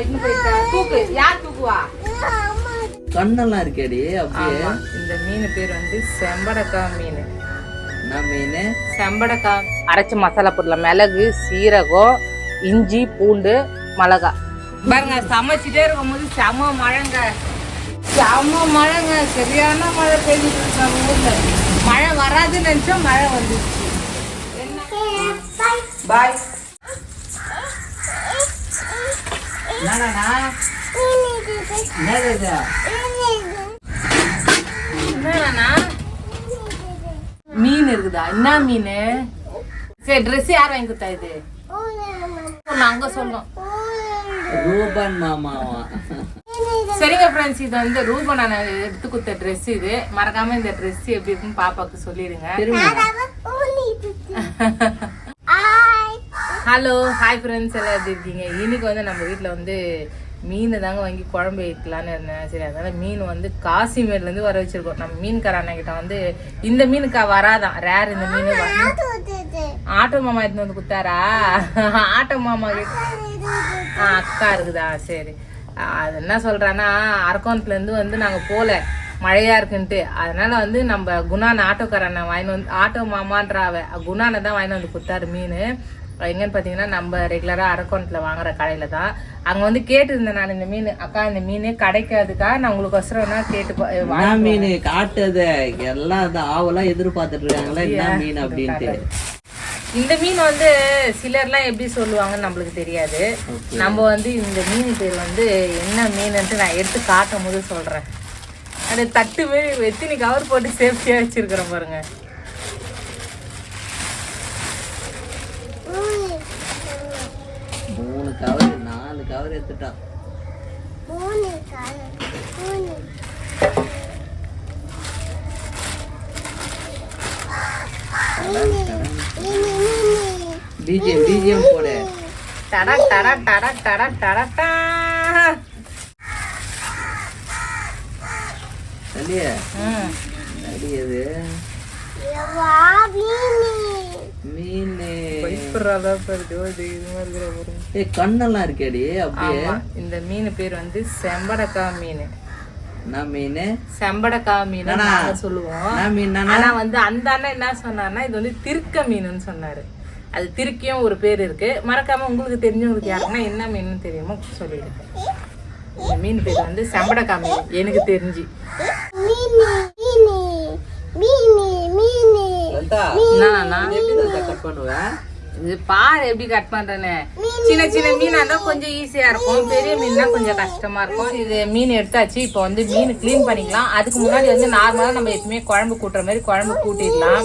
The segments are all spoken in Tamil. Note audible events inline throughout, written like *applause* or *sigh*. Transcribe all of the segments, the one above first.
இட்னு போயிட்டா? தூக்கு. யார் தூக்குவா? கண்ணெல்லாம் இருக்கேடி அப்படியே இந்த மீன் பேர் வந்து செம்படக்காய் மீன். என்ன மீன்? செம்படக்காய் அரைச்ச மசாலா பொருள்? மிளகு சீரகம் இஞ்சி பூண்டு மிளகா. பாருங்க சமைச்சிட்டே இருக்கும்போது செம மழைங்க. செம மழைங்க. சரியான மழை பெய்ஞ்சிட்டு இருக்கு நம்ம ஊர்ல. மழை வராதுன்னு நினைச்சா மழை வந்துச்சு பாய் மீன் இருக்குதா? என்ன மீன்? சரி ட்ரெஸ் யார் வாங்கி கொடுத்தா இது? நாங்க சொல்றோம். ரூபன் மாமாவா? சரிங்க ஃப்ரெண்ட்ஸ் இது வந்து ரூபா நான் எடுத்து கொடுத்த ட்ரெஸ் இது. மறக்காம இந்த ட்ரெஸ் எப்படி இருக்குன்னு பாப்பாக்கு சொல்லிடுங்க. *laughs* ஹலோ ஹாய் ஃப்ரெண்ட்ஸ் எல்லாம் எப்படி இருக்கீங்க? இன்னைக்கு வந்து நம்ம வீட்டில் வந்து மீன் தாங்க வாங்கி குழம்பு வைக்கலான்னு இருந்தேன். சரி அதனால மீன் வந்து காசிமேட்லேருந்து வர வச்சிருக்கோம். நம்ம மீன்கார அண்ணகிட்ட வந்து இந்த மீனுக்கா வராதான். ரேர் இந்த மீன் ஆட்டோ மாமா எடுத்துன்னு வந்து கொடுத்தாரா ஆட்டோ மாமா கிட்ட ஆ அக்கா இருக்குதா? சரி. அது என்ன சொல்றான்னா அரக்கோணத்துல இருந்து வந்து நாங்க போல. மழையா இருக்குன்ட்டு. அதனால வந்து நம்ம குணான ஆட்டோக்காரனை வாங்கிட்டு வந்து ஆட்டோ மாமான்றாவ. குணானை தான் வாங்கிட்டு வந்து கொடுத்தாரு மீன். எங்கன்னு பார்த்தீங்கன்னா நம்ம ரெகுலராக அரக்கோணத்தில் வாங்குற கடையில் தான். அங்கே வந்து கேட்டிருந்தேன் நான் இந்த மீன். அக்கா இந்த மீன் கிடைக்காதுக்கா. நான் உங்களுக்கு ஒசரம்னா கேட்டு மீன்? காட்டுத. எல்லாம் அது ஆவெல்லாம் எதிர்பார்த்துட்டு இருக்காங்களா என்ன மீன் அப்படின்ட்டு இந்த மீன் வந்து சிலர்லாம் எப்படி சொல்லுவாங்கன்னு நம்மளுக்கு தெரியாது. நம்ம வந்து இந்த மீன் பேர் வந்து என்ன மீனுன்ட்டு நான் எடுத்து காட்டும் போது சொல்றேன். அது தட்டு மாரி வெத்தினி கவர் போட்டு சேஃப்டியா வச்சிருக்கிறேன் பாருங்க. மூணு கவர் நாலு கவர் எடுத்துட்டான். பிஜிஎம் பிஜிஎம் போடு. டட டட டட டட டடட்டா இல்லையே ம். அடியது மீன். மாதிரி இருக்கிற ஏ கண்ணெல்லாம் இருக்கேடி அப்படியே? இந்த மீன் பேர் வந்து செம்படக்காய் மீன். என்ன மீன்? செம்படக்காய் மீன் நாங்க சொல்லுவோம். மீன் ஆனா வந்து அந்த அண்ணன் என்ன சொன்னார்னா இது வந்து திருக்க மீனுன்னு சொன்னாரு. அது திருக்கியும் ஒரு பேர் இருக்கு. மறக்காம உங்களுக்கு தெரிஞ்சவங்களுக்கு யாருன்னா என்ன மீன் தெரியுமோ சொல்லிடுங்க. இந்த மீன் பேர் வந்து செம்படக்காய் மீன். எனக்கு தெரிஞ்சு. இது எப்படி லலிதா கட் பண்ணுவேன் இது பாரு எப்படி கட் பண்றேன்னு. சின்ன சின்ன மீனா இருந்தா கொஞ்சம் ஈஸியா இருக்கும். பெரிய மீன்னா கொஞ்சம் கஷ்டமா இருக்கும். இது மீன் எடுத்தாச்சு. இப்போ வந்து மீன் க்ளீன் பண்ணிக்கலாம். அதுக்கு முன்னாடி வந்து நார்மலா நம்ம எப்பவுமே குழம்பு கூட்டுற மாதிரி குழம்பு கூட்டிடலாம்.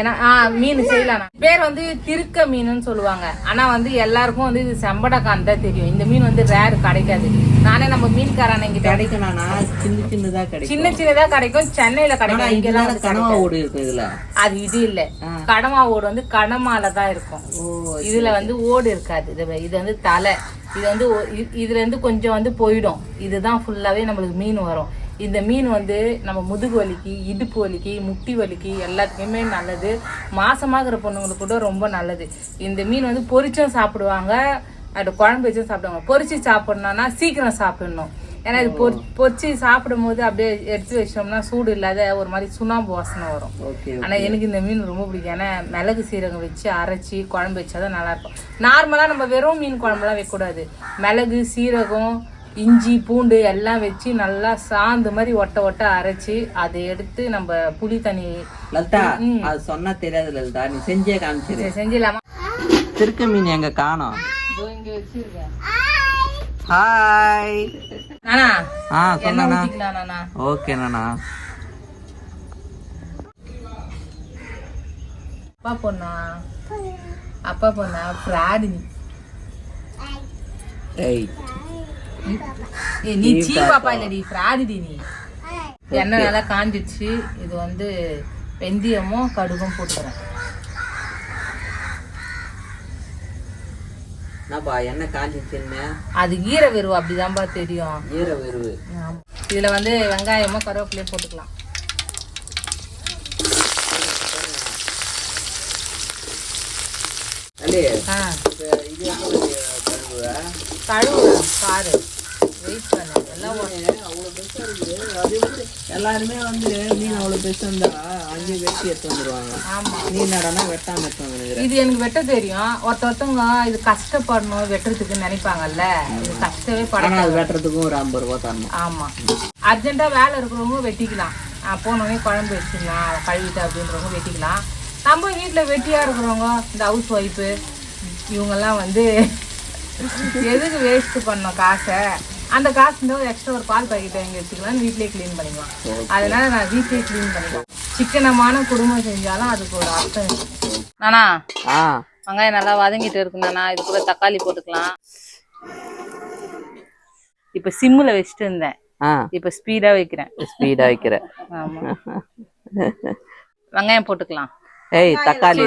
ஏன்னா ஆ மீன் செய்யலாம். பேர் வந்து திருக்க மீனுன்னு சொல்லுவாங்க. ஆனா வந்து எல்லாருக்கும் வந்து இது செம்படக்கான் தான் தெரியும். இந்த மீன் வந்து ரேர் கிடைக்காது. நானே நம்ம மீன்காரன் கிட்ட கிடைக்கணும்னா சின்ன சின்னதா கிடைக்கும். சின்ன சின்னதா கிடைக்கும் சென்னையில கிடைக்கும். இங்கெல்லாம் இதெல்லாம் கனவா ஓடு இருக்கும் இதுல. அது இது இல்ல. கடமா ஓடு வந்து கடமால தான் இருக்கும். ஓ இதுல வந்து ஓடு இருக்காது. இது இது வந்து தலை. இது வந்து இதுல இருந்து கொஞ்சம் வந்து போயிடும். இதுதான் ஃபுல்லாவே நம்மளுக்கு மீன் வரும். இந்த மீன் வந்து நம்ம முதுகு வலிக்கு இடுப்பு வலிக்கு முட்டி வலிக்கு எல்லாத்துக்குமே நல்லது. மாசமாகிற பொண்ணுங்களுக்கு கூட ரொம்ப நல்லது. இந்த மீன் வந்து பொரிச்சும் சாப்பிடுவாங்க. அது குழம்பு வச்சும் சாப்பிடுவாங்க. பொரிச்சு சாப்பிடணும்னா சீக்கிரம் சாப்பிடணும். ஏன்னா இது பொரி பொரிச்சு சாப்பிடும் போது அப்படியே எடுத்து வச்சோம்னா சூடு இல்லாத ஒரு மாதிரி சுண்ணாம்பு வாசனை வரும். ஓகே ஆனா எனக்கு இந்த மீன் ரொம்ப பிடிக்கும். ஏன்னா மிளகு சீரகம் வச்சு அரைச்சி குழம்பு வச்சாதான் நல்லா இருக்கும் நார்மலா நம்ம வெறும் மீன் குழம்புலாம் வைக்கக்கூடாது. மிளகு சீரகம் இஞ்சி பூண்டு எல்லாம் வச்சு நல்லா சாந்து மாதிரி ஒட்ட ஒட்ட அரைச்சி அதை எடுத்து நம்ம புளி தண்ணி லலிதா அது சொன்னா தெரியாது லலிதா. நீ செஞ்சே காமிச்சிரு. சரி, செஞ்சிடலாமா? திருக்க மீன் எங்க காணோம்? ஹாய் ஆ சொன்னா ஓகே நானா அப்பா பொண்ணா? அப்பா பொண்ணா? ஃப்ராடு நீ சீ பாப்பா இல்லடி ஃப்ராடுடி நீ. எண்ணெய் நல்லா காஞ்சிடுச்சு இது வந்து வெந்தயமும் கடுகும் போட்டுக்கிறேன். என்னப்பா என்ன காஞ்சிச்சுன்னு அது ஈர வெறுவு அப்படிதான்பா தெரியும். ஈர வெறுவு. இதுல வந்து வெங்காயமும் கருவேப்பிலையும் போட்டுக்கலாம். கழுவு பாரு வெயிட் பண்ணு. எல்லாம் ஒரு- அவ்வளோ பெருசா இருக்குது அது எப்படி எல்லாருமே வந்து மீன் அவ்வளோ பெருசா இருந்தா அங்கேயே வெட்டி எடுத்து வந்துருவாங்க. ஆமா. நீ நடனா வெட்டாம எடுத்து வந்துருக்குற இது எனக்கு வெட்ட தெரியும். ஒருத்த ஒருத்தவங்க இது கஷ்டப்படணும் வெட்டுறதுக்கு நினைப்பாங்கல்ல. இது கஷ்டமே பட ஆனா அது வெட்டுறதுக்கும் ஒரு ஐம்பது ரூபா தரணும். ஆமா. அர்ஜென்ட்டா வேலை இருக்கிறவங்க வெட்டிக்கலாம். போனோடனே குழம்பு வச்சிடலாம் கழுவிட்டு அப்படின்றவங்க வெட்டிக்கலாம். நம்ம வீட்டில் வெட்டியா இருக்கிறவங்க இந்த ஹவுஸ் ஒய்ஃபு இவங்கெல்லாம் வந்து எதுக்கு வேஸ்ட் பண்ணோம் காசை? அந்த காசு இருந்தால் எக்ஸ்ட்ரா ஒரு பால் பாக்கெட் வாங்கி வச்சுக்கலாம் வீட்லயே க்ளீன் பண்ணிக்கலாம் அதனால நான் வீட்லயே க்ளீன் பண்ணிக்கலாம் சிக்கனமான குடும்பம் செஞ்சாலும் அதுக்கு ஒரு அர்த்தம். நானா? ஆ. வெங்காயம் நல்லா வதங்கிட்டு இருக்குண்ணா இது கூட தக்காளி போட்டுக்கலாம். இப்போ சிம்மில் வச்சுட்டு இருந்தேன். இப்போ ஸ்பீடா வைக்கிறேன். ஸ்பீடா வைக்கிற. ஆமா. வெங்காயம் போட்டுக்கலாம். ஏய் தக்காளி.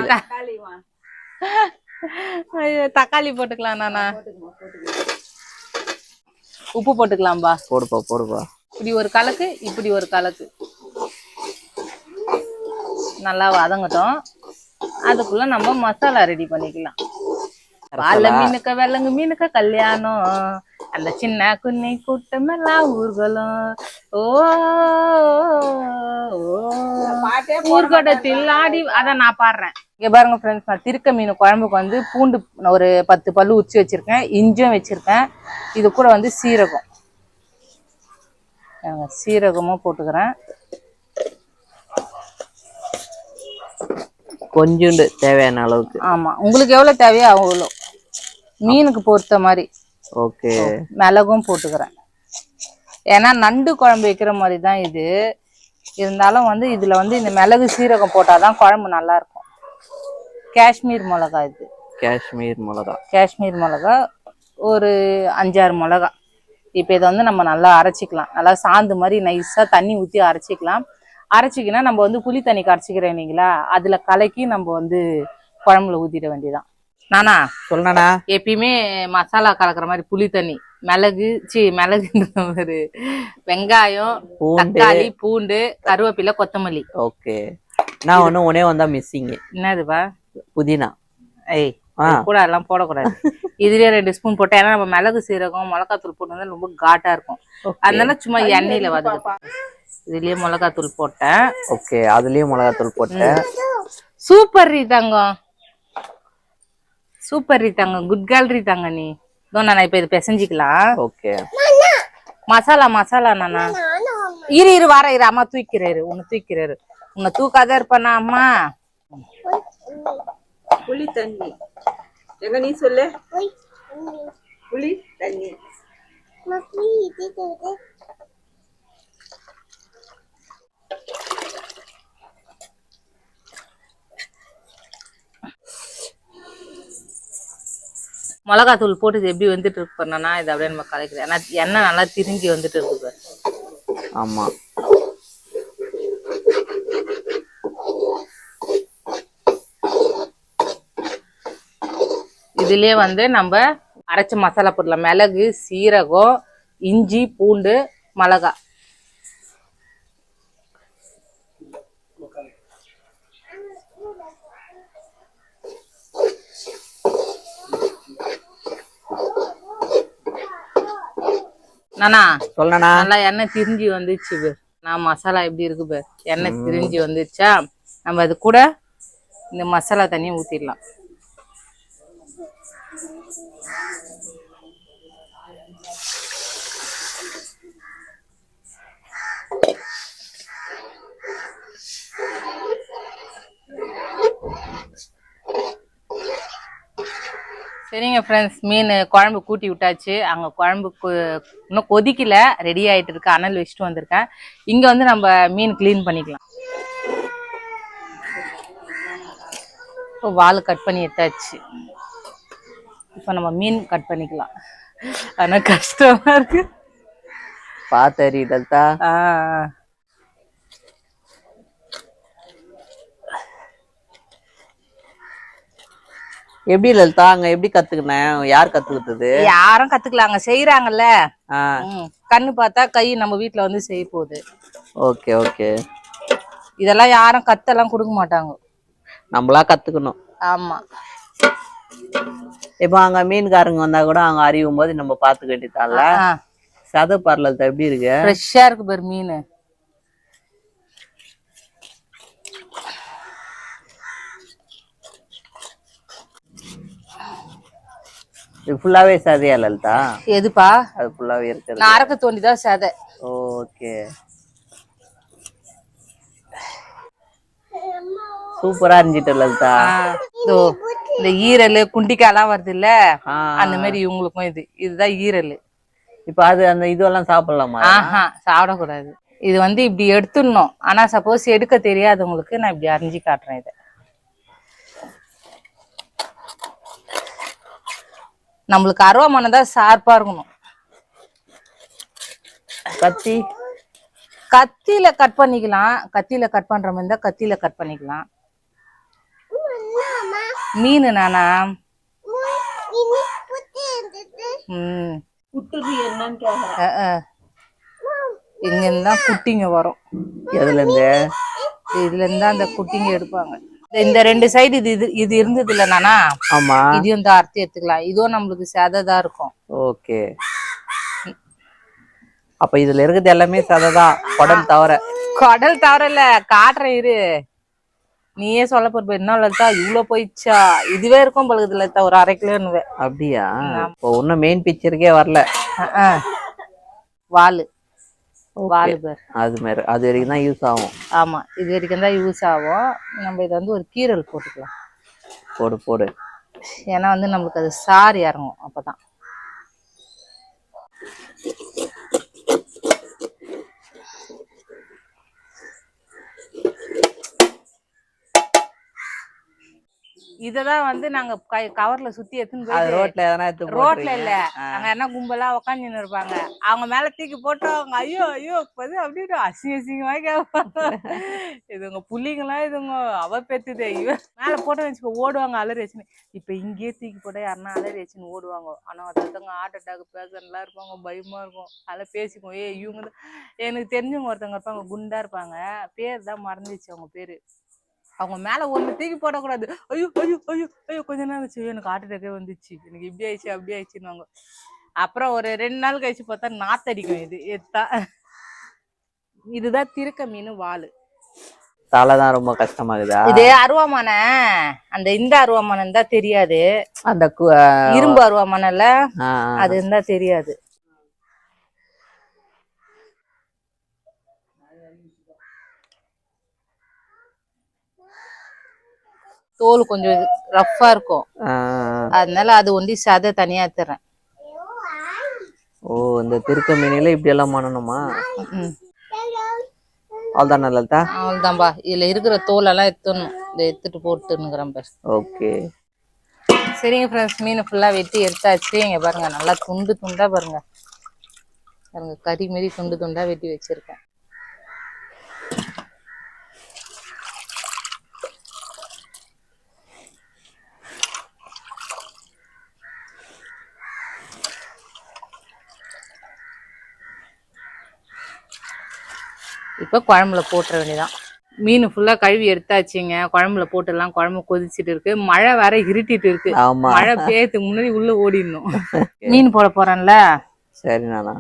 ஐயோ, தக்காளி போட்டுக்கலாம் நானா? உப்பு போட்டுக்கலாம்பா. போடுப்பா போடுப்பா. இப்படி ஒரு கலக்கு இப்படி ஒரு கலக்கு. நல்லா வதங்கட்டும். அதுக்குள்ள நம்ம மசாலா ரெடி பண்ணிக்கலாம். வாழ மீனுக்க வெள்ளங்கு மீனுக்க கல்யாணம். அந்த சின்ன குன்னை கூட்டமெல்லாம் ஊர்களும் ஓ ஊர்கோட்டத்தில் ஆடி அதான் நான் பாடுறேன். இங்க பாருங்க ஃப்ரெண்ட்ஸ் நான் திருக்க மீன் குழம்புக்கு வந்து பூண்டு ஒரு பத்து பல்லு உச்சி வச்சிருக்கேன். இஞ்சும் வச்சிருக்கேன். இது கூட வந்து சீரகம். சீரகமும் போட்டுக்கிறேன். கொஞ்சோண்டு தேவையான அளவுக்கு. ஆமா. உங்களுக்கு எவ்வளவு தேவையோ அவ்வளோ மீனுக்கு பொறுத்த மாதிரி. ஓகே. மிளகும் போட்டுக்கிறேன். ஏன்னா நண்டு குழம்பு வைக்கிற மாதிரி தான் இது. இருந்தாலும் வந்து இதுல வந்து இந்த மிளகு சீரகம் போட்டாதான் குழம்பு நல்லா இருக்கும் காஷ்மீர் மிளகா இது. காஷ்மீர் மிளகா. காஷ்மீர் மிளகா ஒரு அஞ்சாறு மிளகா. இப்போ இதை வந்து நம்ம நல்லா அரைச்சிக்கலாம். நல்லா சாந்து மாதிரி நைஸாக தண்ணி ஊற்றி அரைச்சிக்கலாம். அரைச்சிக்கினா நம்ம வந்து புளி தண்ணி கரைச்சிக்கிறேன் இல்லைங்களா? அதில் கலக்கி நம்ம வந்து குழம்புல ஊற்றிட வேண்டியதான் நானா? சொல்லணா எப்பயுமே மசாலா கலக்கிற மாதிரி புளி தண்ணி மிளகு சி மிளகுன்ற ஒரு வெங்காயம் தக்காளி பூண்டு கருவேப்பிலை கொத்தமல்லி. ஓகே. நான் ஒண்ணு ஒன்னே வந்தா மிஸ்ஸிங் என்னதுப்பா? புதினா. ஏய் கூட எல்லாம் போடக்கூடாது. இதுலயே ரெண்டு ஸ்பூன் போட்டேன் ஏன்னா நம்ம மிளகு சீரகம் மிளகாத்தூள் போட்டு ரொம்ப காட்டா இருக்கும். அதனால சும்மா எண்ணெயில வதக்கு இதுலயே மிளகாத்தூள் போட்டேன். ஓகே அதுலயும் மிளகாத்தூள் போட்டேன். சூப்பர் ரீ தங்கம் சூப்பர் ரீ தங்கம் குட் கேர்ள் ரீ தங்கம் நீ. இதோ நான் இப்ப இது பிசைஞ்சிக்கலாம் ஓகே. மசாலா மசாலா நானா? இரு இரு வர இரு அம்மா தூக்கிறாரு உன்னை தூக்கிறாரு உன்னை தூக்காத இருப்பானா அம்மா? புளி தண்ணி. எங்க நீ சொல்லு? புளி தண்ணி. மிளகாத்தூள் போட்டு எப்படி வந்துட்டு இருக்கு பண்ணனா இது அப்படியே நம்ம கலக்கிறேன். ஏன்னா எண்ணெய் நல்லா திரிஞ்சு வந்துட்டு இருக்கு பாரு. ஆமா. இதுலயே வந்து நம்ம அரைச்ச மசாலா போடலாம் மிளகு சீரகம் இஞ்சி பூண்டு மிளகா நானா? சொல்லணா. நல்லா எண்ணெய் திரிஞ்சு வந்துச்சு பாரு. நான் மசாலா எப்படி இருக்கு பாரு? எண்ணெய் திரிஞ்சு வந்துச்சா? நம்ம அது கூட இந்த மசாலா தண்ணியை ஊத்திடலாம். சரிங்க ஃப்ரெண்ட்ஸ் மீன் குழம்பு கூட்டி விட்டாச்சு. அங்கே குழம்பு இன்னும் கொதிக்கல. ரெடி ஆயிட்டு இருக்கு. அனல் வச்சுட்டு வந்திருக்கேன். இங்கே வந்து நம்ம மீன் க்ளீன் பண்ணிக்கலாம். இப்போ வால் கட் பண்ணி எடுத்தாச்சு. இப்போ நம்ம மீன் கட் பண்ணிக்கலாம். ஆனால் கஷ்டமா இருக்கு. பாத்தரி லலிதா ஆ. எப்படி லலிதா? அங்க எப்படி கத்துக்கினேன் யார் கத்து கொடுத்தது யாரும் கத்துக்கலாங்க செய்யறாங்கல்ல கண்ணு பார்த்தா கை நம்ம வீட்ல வந்து செய்ய போகுது. Okay okay. இதெல்லாம் யாரும் கத்தெல்லாம் கொடுக்க மாட்டாங்க. நம்மளா கத்துக்கணும். ஆமா. இப்போ அங்க மீன்காரங்க வந்தா கூட அங்க அறிவும் போது நம்ம பார்த்து கட்டித்தால சத பரலத்தை எப்படி இருக்கு? ஃப்ரெஷ்ஷா இருக்கு பாரு மீன். இது ஃபுல்லாவே சதையா லலிதா? எதுப்பா? அது ஃபுல்லாவே இருக்குது நான் அறக்க தோண்டிதான் சதை. ஓகே. சூப்பரா இருந்துட்டு லலிதா. இந்த ஈரல் குண்டிக்காலாம் வருது இல்ல அந்த மாதிரி இவங்களுக்கும் இது. இதுதான் ஈரல். இப்ப அது அந்த இதுவெல்லாம் சாப்பிடலாமா? ஆஹா சாப்பிடக்கூடாது. இது வந்து இப்படி எடுத்துடணும். ஆனா சப்போஸ் எடுக்க தெரியாதவங்களுக்கு நான் இப்படி அரிஞ்சு காட்டுறேன் இதை. நம்மளுக்கு அருவாமனை தான் ஷார்ப்பா இருக்கணும். கத்தி. கத்தியில கட் பண்ணிக்கலாம். கத்தியில கட் பண்ற மாதிரி இருந்தா கத்தியில கட் பண்ணிக்கலாம். மீன் நானா? ம். இங்க இருந்தா குட்டிங்க வரும். எதுல இருந்து இதுல இருந்தா அந்த குட்டிங்க எடுப்பாங்க. இந்த- இந்த ரெண்டு சைடு இது இது இது இருந்தது இல்ல நானா? ஆமா. இதையும் தான் அறுத்து எடுத்துக்கலாம் இதுவும் நம்மளுக்கு செததான் இருக்கும். ஓகே. அப்ப இதுல இருக்கிறது எல்லாமே சதைதான் குடல் தவிர கடல் தவறல காட்டுறேன் இரு. நீயே சொல்ல போற என்ன லலிதா? இவ்வளவு போயிடுச்சா? இதுவே இருக்கும் பழகுது லலிதா. ஒரு அரை கிலோன்னு அப்படியா? இப்போ இன்னும் மெயின் பிக்சருக்கே வரல. வாலு. அது மாதிரி அது வரைக்கும் தான் யூஸ் ஆகும். ஆமா இது வரைக்கும் தான் யூஸ் ஆகும். நம்ம இதை வந்து ஒரு கீரல் போட்டுக்கலாம். போடு போடு. ஏன்னா வந்து நம்மளுக்கு அது சாறு இறங்கும் அப்பதான். இததான் வந்து நாங்க கை- கவர்ல சுத்தி எடுத்துன்னு போய் ரோட்ல எதனா ரோட்ல இல்ல. அங்க என்ன கும்பலா உக்காந்துன்னு இருப்பாங்க. அவங்க மேல தூக்கி போட்டு அவங்க ஐயோ ஐயோ இப்போது அப்படின்னு அசிங்க அசிங்கமா கேட்பாங்க இதுங்க புள்ளிங்களா? இதுங்க அவ பெத்துதே. இவ மேல போட்டு வச்சுக்கோ ஓடுவாங்க அலறி வச்சுன்னு. இப்ப இங்கேயே தூக்கி போட்டா யாருன்னா அலறி வச்சுன்னு ஓடுவாங்க. ஆனா ஒருத்தவங்க ஹார்ட் அட்டாக் பேஷண்ட்லாம் இருப்பாங்க பயமா இருக்கும். அதெல்லாம் பேசிக்குவோம். ஏ இவங்க எனக்கு தெரிஞ்சவங்க ஒருத்தவங்க இருப்பாங்க குண்டா இருப்பாங்க. பேர் தான் மறந்துச்சு அவங்க பேரு. அவங்க மேல ஒண்ணு தூக்கி போடக்கூடாது. ஐயோ ஐயோ ஐயோ ஐயோ கொஞ்ச நேரம் ஆச்சு எனக்கு ஹார்ட் அட்டாக்கே வந்துச்சு. எனக்கு இப்படி ஆயிடுச்சு அப்படி ஆயிடுச்சுன்னு அப்புறம் ஒரு ரெண்டு நாள் கழிச்சு பார்த்தா நாத்தடிக்கும் இது. எத்தா இதுதான் திருக்க மீன் வாலு. தலை தான் ரொம்ப கஷ்டமாகுதா? இது அருவாமனை. அந்த இந்த அருவாமனை இருந்தா தெரியாது. அந்த இரும்பு அருவாமனைல அது இருந்தா தெரியாது. தோல் கொஞ்சம் ரஃப்பா இருக்கும். அதனால அது ஒண்டி சதை தனியா எடுத்துறேன் ஓ இந்த திருக்க மீனில இப்படி எல்லாம் பண்ணணுமா? அவ்வளோதான் நல்லதா? அவ்வளவுதான்பா. இதுல இருக்கிற தோலெல்லாம் எடுத்துடணும் இதை எடுத்துட்டு போட்டுன்னுக்குறேன் பாரு. ஓகே. சரிங்க ஃப்ரெண்ட்ஸ் மீன் ஃபுல்லா வெட்டி எடுத்தாச்சு. இங்க பாருங்க நல்லா துண்டு துண்டா பாருங்க. பாருங்க கறி மாரி துண்டு துண்டா வெட்டி வச்சிருக்கேன். இப்போ குழம்புல போட்டுற வேண்டியதான் மீன் ஃபுல்லா கழுவி எடுத்தாச்சுங்க. குழம்புல போட்டுடலாம் குழம்பு கொதிச்சிட்டு இருக்கு. மழை வேற இருட்டிட்டு இருக்கு. மழை பெய்யறதுக்கு முன்னாடி உள்ள ஓடிடணும். மீன் போட போறேன்ல? சரி நானா.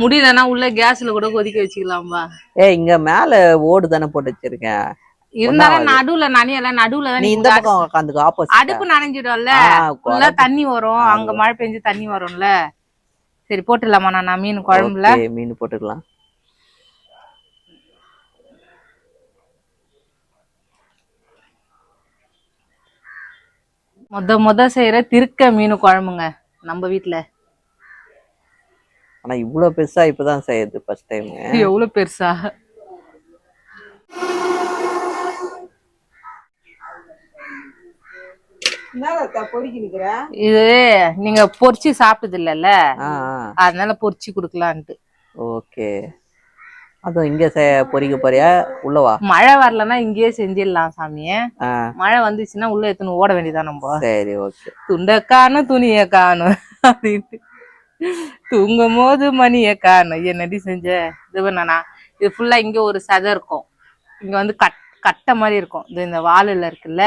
முடியலன்னா உள்ள கேஸ்ல கூட கொதிக்க வச்சுக்கலாம்பா. ஏ இங்க மேல ஓடு தானே போட்டு வச்சிருக்கேன். இருந்தாலும் நடுவுல நனையல நடுவுல தான் இந்த உங்க பக்கம் உட்காந்துக்கோ ஆப்போசிட் அடுப்பு நனைஞ்சிடும்ல. ஃபுல்லா தண்ணி வரும். அங்க மழை பெஞ்சு தண்ணி வரும்ல. சரி போட்டுடலாமா நான் மீன் குழம்புல? மீன் போட்டுக்கலாம். மொத மொத செய்யற திருக்க மீன் குழம்புங்க நம்ம வீட்ல. ஆனா இவ்வளவு பெருசா இப்பதான் செய்யுது ஃபர்ஸ்ட் டைம் எவ்வளவு பெருசா? இது நீங்க பொரிச்சு சாப்பிட்டது இல்லல்ல? ஆ அதனால பொரிச்சு குடுக்கலான்ட்டு. ஓகே. அதுவும் இங்க பொரிக்க போறியா? உள்ளவா மழை வரலன்னா இங்கேயே செஞ்சிடலாம் சாமியே. மழை வந்துச்சுன்னா உள்ள எடுத்துன்னு ஓட வேண்டியதான் நம்ம. சரி ஓகே. துண்ட காணும் துணிய காணும் அப்படின்ட்டு. தூங்கும் போது மணிய காணும். என்னடி செஞ்ச? இது பண்ணனா இது ஃபுல்லா இங்க ஒரு சதை இருக்கும். இங்க வந்து கட் கட்டை மாதிரி இருக்கும். இது இந்த வாலில் இருக்குல்ல?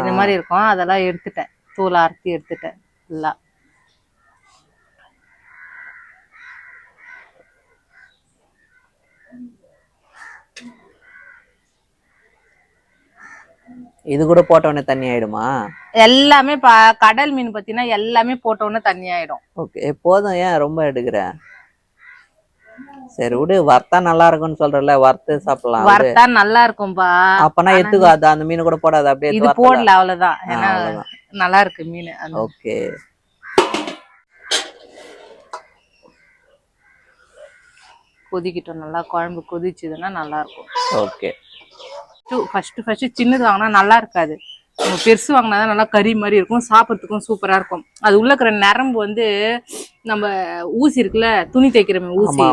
இந்த மாதிரி இருக்கும். அதெல்லாம் எடுத்துட்டேன். தூளை அறுத்தி எடுத்துட்டேன். ஃபுல்லா இது கூட போட்ட உடனே தண்ணி ஆயிடுமா? எல்லாமே கடல் மீன் பத்தினா எல்லாமே போட்ட உடனே தண்ணி ஆயிடும். ஓகே போதும் ஏன் ரொம்ப எடுக்கிற? சரி விடு வறுத்தா நல்லா இருக்கும்னு சொல்றல வறுத்து சாப்பிடலாம் விடு. வறுத்தா நல்லா இருக்கும்பா அப்பனா எடுத்துக்கோ அது அந்த மீன் கூட போடாது அப்படியே இது போடல அவ்வளவுதான். ஏன்னா. நல்லா இருக்கு மீன் ஓகே. கொதிக்கிட்டோம். நல்லா குழம்பு கொதிச்சுதுன்னா நல்லா இருக்கும் ஓகே ஃபர்ஸ்ட் ஃபர்ஸ்ட் சின்னது வாங்கினா நல்லா இருக்காது நம்ம பெருசு வாங்கினா தான் நல்லா கறி மாதிரி இருக்கும். சாப்பிட்றதுக்கும் சூப்பரா இருக்கும் அது உள்ள இருக்கிற நரம்பு வந்து நம்ம ஊசி இருக்குல்ல துணி தைக்கிற ஊசி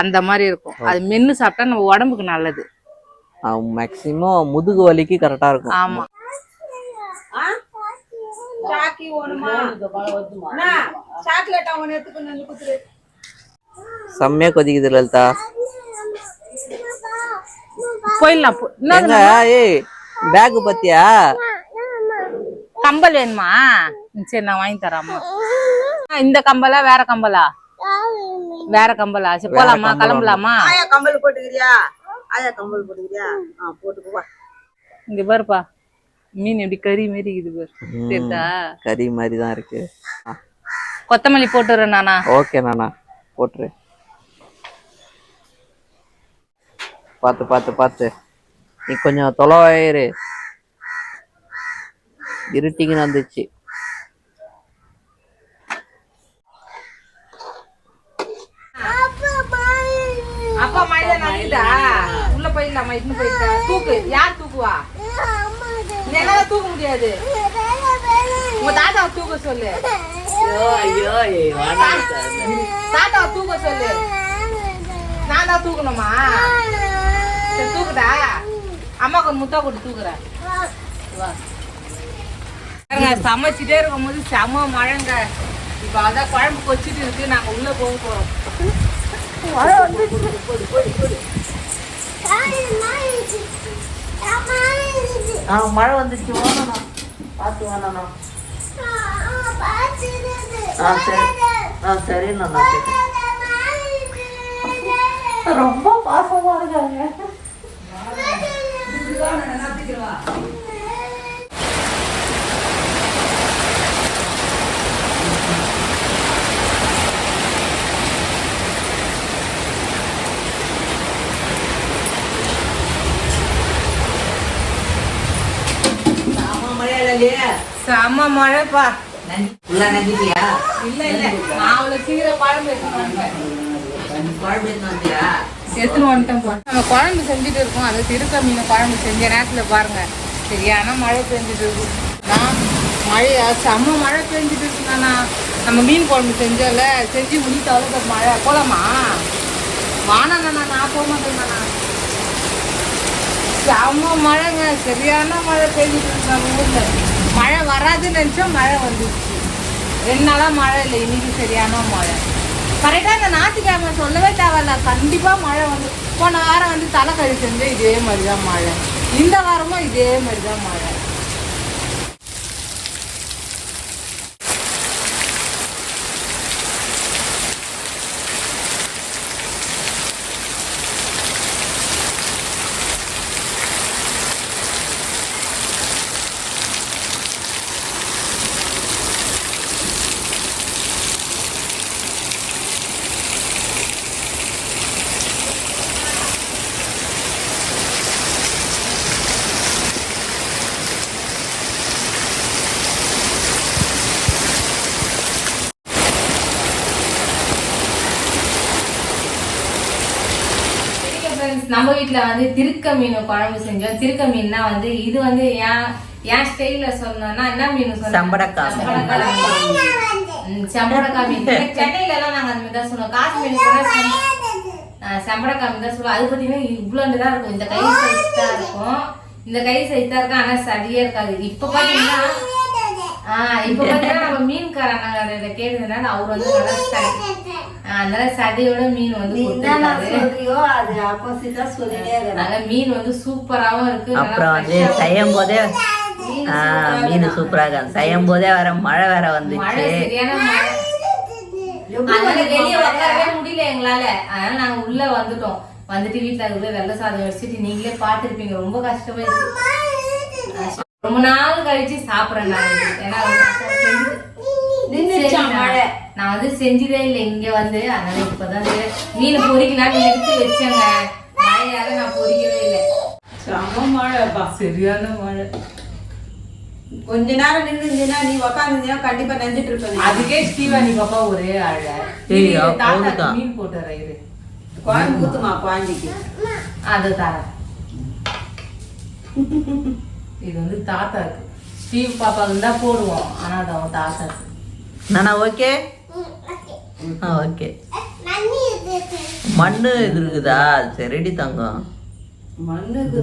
அந்த மாதிரி இருக்கும். அது மென்னு சாப்பிட்டா நம்ம உடம்புக்கு நல்லது. மேக்சிமம் முதுகு வலிக்கு கரெக்டா இருக்கும். ஆமா. சாக்கி ஓணுமா அண்ணா, சாக்லேட் அவன் எடுத்துக்கணும் வந்து குத்துரு. செம்மையா கொதிக்குது லலிதா. போயிடலாம் எங்க? ஏய் பேக் பத்தியா? கம்பல் வேணுமா? சரி நான் வாங்கி ஆ, இந்த கம்பலா வேற கம்பலா? வேற கம்பலா? சரி போலாமா? கிளம்பலாமா? கம்பல் போட்டுக்கிறியா? ஆயா கம்பல் போட்டுக்கிறியா? ஆ இங்க பாருப்பா. மீன் எப்படி கறி மாரி பாரு. தெரியுதா? கறி மாதிரி தான் இருக்கு. கொத்தமல்லி போட்டுறேன் நானா. ஓகே நானா. போட்டுரு. பார்த்து பார்த்து பார்த்து. நீ கொஞ்சம் தொலைவாயிரு இருட்டிங்கன்னு வந்துச்சு. அப்பா மழை நனையுதா உள்ள போயிடலாமா? இட்டு போயிட்டா தூக்கு. யார் தூக்குவா? என்னால தூக்க முடியாது. உங்க தாத்தாவை தூக்க சொல்லு. தூக்க சொல்லு. நான் தான் தூக்கணுமா? சரி தூக்குடா. அம்மாவுக்கு ஒரு முத்தா போட்டு தூக்குறேன். வா. சமைச்சிட்டே இருக்கும்போது செம மழைங்க. இப்போ அதான் குழம்பு கொச்சிட்டு இருக்கு நாங்கள் உள்ளே போக போகிறோம் ஆ மழை வந்துச்சு வாங்கண்ணா பார்த்து வாங்கண்ணா ஆ சரி. ஆ சரிண்ணா ரொம்ப பாசமா இருக்காங்க. செம மழைப்பா. இல்ல இல்ல. நான் அவ்வளவு சீக்கிரம் குழம்பு எடுத்துட்டு வந்துட்டேன் குழம்பு எடுத்து வந்தியா எடுத்துன்னு வந்துட்டேன் போ. நம்ம குழம்பு செஞ்சுட்டு இருக்கோம். அது திருக்க மீன் குழம்பு செஞ்ச நேரத்தில் பாருங்க. சரியான மழை பெஞ்சிட்டு இருக்கு. நான் மழையா செம்ம மழை பெஞ்சிட்டு இருக்குண்ணா நம்ம மீன் குழம்பு செஞ்சோம்ல செஞ்சு முடித்தாலும் இப்ப மழை. போலாமா? வானா நான். போக மாட்டேங்கண்ணா செம்ம மழைங்க. சரியான மழை பெஞ்சிட்டு இருக்கு நம்ம மழை வராதுன்னு நினச்சோம் மழை வந்துடுச்சு ரெண்டு மழை இல்லை. இன்னைக்கு சரியான மழை. கரெக்டாக இந்த ஞாயிற்றுக்கிழமை சொல்லவே தேவையில்ல. கண்டிப்பாக மழை வந்து போன வாரம் வந்து தலை கழிச்சு செஞ்சு இதே மாதிரி தான் மழை. இந்த வாரமும் இதே மாதிரி தான் மழை சரிங்க ஃப்ரெண்ட்ஸ் நம்ம வீட்டில் வந்து திருக்க மீன் குழம்பு செஞ்சோம். திருக்க மீன்னா வந்து இது வந்து ஏன் என் ஸ்டைல்ல சொல்லணும்னா என்ன மீன் சொன்னா செம்படக்காய். செம்படக்காய் மீன். சென்னையில எல்லாம் நாங்க அந்த மாதிரி தான் சொல்லுவோம். காசு மீன் கூட செம்படக்காய் மீன் தான் சொல்லுவோம். அது பார்த்தீங்கன்னா இவ்வளோண்டு தான் இருக்கும். இந்த கை சைஸ் தான் இருக்கும். இந்த கை சைஸ் தான் இருக்கும். ஆனால் சரியே இருக்காது. இப்போ பார்த்தீங்கன்னா இப்போ பார்த்தீங்கன்னா மீன்காரங்க கேட்டதுனால அவர் வந்து அதனால சதையோட மீன் வந்து நீ என்னென்ன கொடுத்திருக்காரு. சொல்றியோ அது ஆப்போசிட்டா சொல்லிட்டே இருக்கிற அதனால மீன் வந்து சூப்பராவும் இருக்கு அப்புறம் வந்து செய்யும் போதே மீன் இருக்கு. செய்யும் போதே வேற மழை வேற வந்துச்சு. வெளிய உட்காரவே முடியல எங்களால. அதனால நாங்க உள்ள வந்துட்டோம். வந்துட்டு வீட்டுல அது போய் வெள்ளை சாதம் வச்சுட்டு நீங்களே பாத்துருப்பீங்க. ரொம்ப கஷ்டமாயிடுச்சு ரொம்ப நாள் கழிச்சு சாப்பிடுறேன் நான். ஏன்னா நான் மழை. நான் வந்து செஞ்சதே இல்லை இங்க வந்து. அதனால இப்பதான் மீன் பொரிக்கலாம்னு எடுத்து வச்சேங்க. மழையால நான் பொரிக்கவே இல்லை. செம மழைப்பா சரியான மழை. கொஞ்ச நேரம் நின்னுச்சுன்னா நீ உக்காந்துருந்தீங்கன்னா கண்டிப்பா நெஞ்சிட்டு இருப்பேன். அதுக்கே ஸ்ரீவாணி பாப்பா ஒரே போதுக்கா. மீன் போட்டுற இது குழம்பு ஊத்துமா குழந்தைக்கு? அது தரேன். *laughs* இது வந்து தாத்தாக்கு ஸ்டீவ் பாப்பாவுக்கு தான் போடுவோம். ஆனா அது அவன் தாத்தாக்கு நானா ஓகே? ஆ ஓகே. மண்ணு இது இருக்குதா? சரி ரெடி தங்கம். மண்ணுக்கு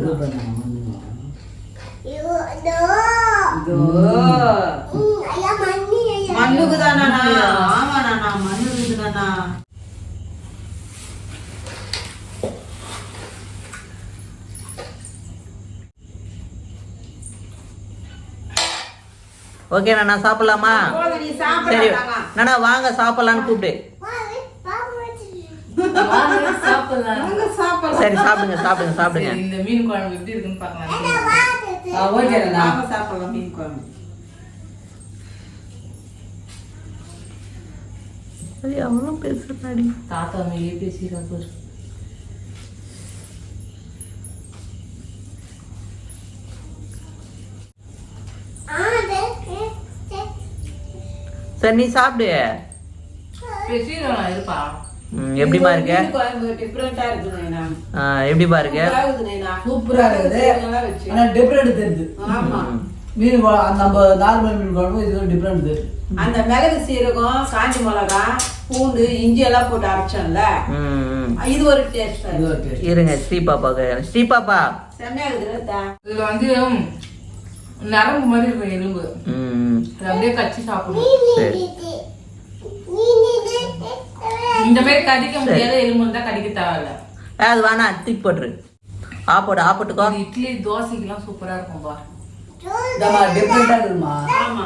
மண்ணுக்கு தானா ஆமா நானா மண்ணுக்கு தானா ஓகே நானா சாப்பிடலாமா? நீ சரி. நானா. வாங்க சாப்பிடலான்னு கூப்பிடு. சரி சாப்பிடுங்க சாப்பிடுங்க சாப்பிடுங்க. சரி, இந்த மீன் குழம்பு எப்படி இருக்குன்னு பார்க்கலாம். ஓகே சாப்பிடலாம் மீன் குழம்பு. அவ்வளோ பேசுறாடி தாத்தா மேலேயே பேசிடுறாங்க சரி நீ சாப்பிடு. பேசிடுறாங்க இருப்பா. ம், எப்படிமா இருக்க? மீன் குழம்பு டிஃப்ரெண்டா இருக்குது நைனா. ஆ, எப்படிமா இருக்க? சூப்பரா இருக்குது. ஆனா டிஃப்ரெண்ட் தெரியுது. ஆமா. மீன் நம்ம நார்மல் மீன் குழம்பு இது டிஃப்ரெண்ட் தெரியுது. அந்த மிளகு சீரகம் காஞ்சி மிளகா பூண்டு இஞ்சி எல்லாம் போட்டு அரைச்சோம்ல. இது ஒரு டேஸ்ட் இது ஒரு taste. இருங்க ஸ்ரீ பாப்பாக்கு ஸ்ரீ பாப்பா செம்மையாகுது இதுல வந்து நரம்பு மாதிரி இருக்கும் எலும்பு. அதை அப்படியே கச்சி சாப்பிடணும். சரி. இந்த மாதிரி கடிக்க முடியாத எலும்பு இருந்தா கடிக்க தேவையில்ல. அது வேணா தூக்கி போட்டுரு. ஆப்போட்டு ஆப்போட்டுக்கோ இது இட்லி தோசைக்கெல்லாம் சூப்பரா இருக்கும்பா இதாம்மா டிஃப்ரெண்டா இருக்குமா? ஆமா.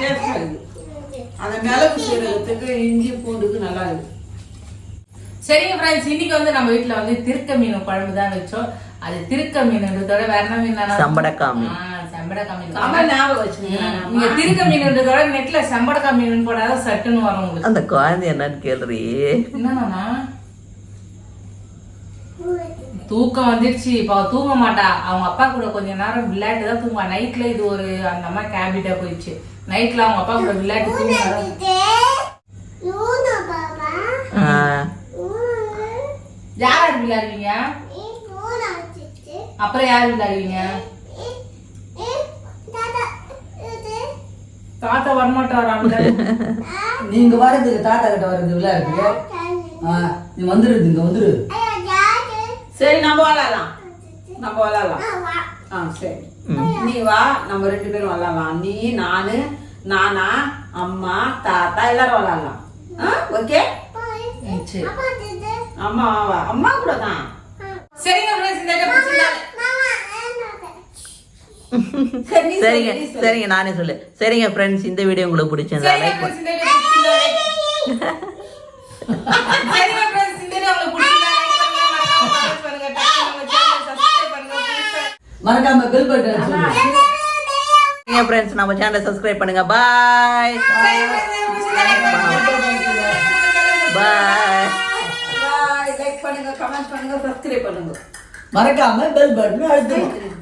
டேஸ்ட் ஆகுது அந்த மிளகு சீரகத்துக்கு இஞ்சி பூண்டுக்கு நல்லா இருக்குது சரிங்க ஃப்ரெண்ட்ஸ் இன்னைக்கு வந்து நம்ம வீட்ல வந்து திருக்க மீன் குழம்பு தான் வச்சோம். அது திருக்க மீன்ன்றதோட வேற என்ன மீன் சம்படக்கா மீன். செம்படக்கா மீன் கமல் ஞாபகம் வச்சுருக்கேன் நீங்க திருக்க மீன்ன்றதோட நெட்ல செம்படக்கா மீன் போடாத சட்டுன்னு வரும் உங்களுக்கு. அந்த குழந்தை என்னன்னு கேள்றி. என்னன்னா தூக்கம் வந்துருச்சு. இப்போ தூங்க மாட்டா. அவங்க அப்பா கூட கொஞ்ச நேரம் விளையாட்டு தான் தூங்குவா. நைட்ல இது ஒரு அந்த அம்மா கேபிட்டா போயிடுச்சு. நைட்ல அவங்க அப்பா கூட விளையாட்டு தூங்க ஆ, யார் யார் விளையாடுவீங்க? அப்புறம் யார் விளையாடுவீங்க? தாத்தா வரமாட்டாராம்ல *laughs* நீங்க வரதுக்கு தாத்தா கிட்ட வர்றது விளையாடுறதுக்கு ஆ, நீ வந்துருது இங்க வந்துரு. சரி நம்ம விளாடலாம். நம்ம விளாடலாம். ஆ சரி. நீ வா நம்ம ரெண்டு பேரும் விளாடலாம். நீ நானு நானா அம்மா தாத்தா எல்லாரும் விளாடலாம். ஆ ஓகே? சரி. அம்மா வா வா. அம்மா கூட தான். சரிங்க இந்த video பிடிச்சிருந்தா சரி நீ சொல்லு, சரிங்க. சரிங்க நானே சொல்லு. சரிங்க ஃப்ரெண்ட்ஸ் இந்த வீடியோ உங்களுக்கு பிடிச்சிருந்தா லைக் மறக்காம பெல் பட்டன் ஃப்ரெண்ட்ஸ் நம்ம சேனலை சப்ஸ்கிரைப் பண்ணுங்க. Bye bye Bye. லைக் பண்ணுங்க கமெண்ட் பண்ணுங்க சப்ஸ்கிரைப் பண்ணுங்க. மறக்காம பெல் பட்டன் அழுத்தணும்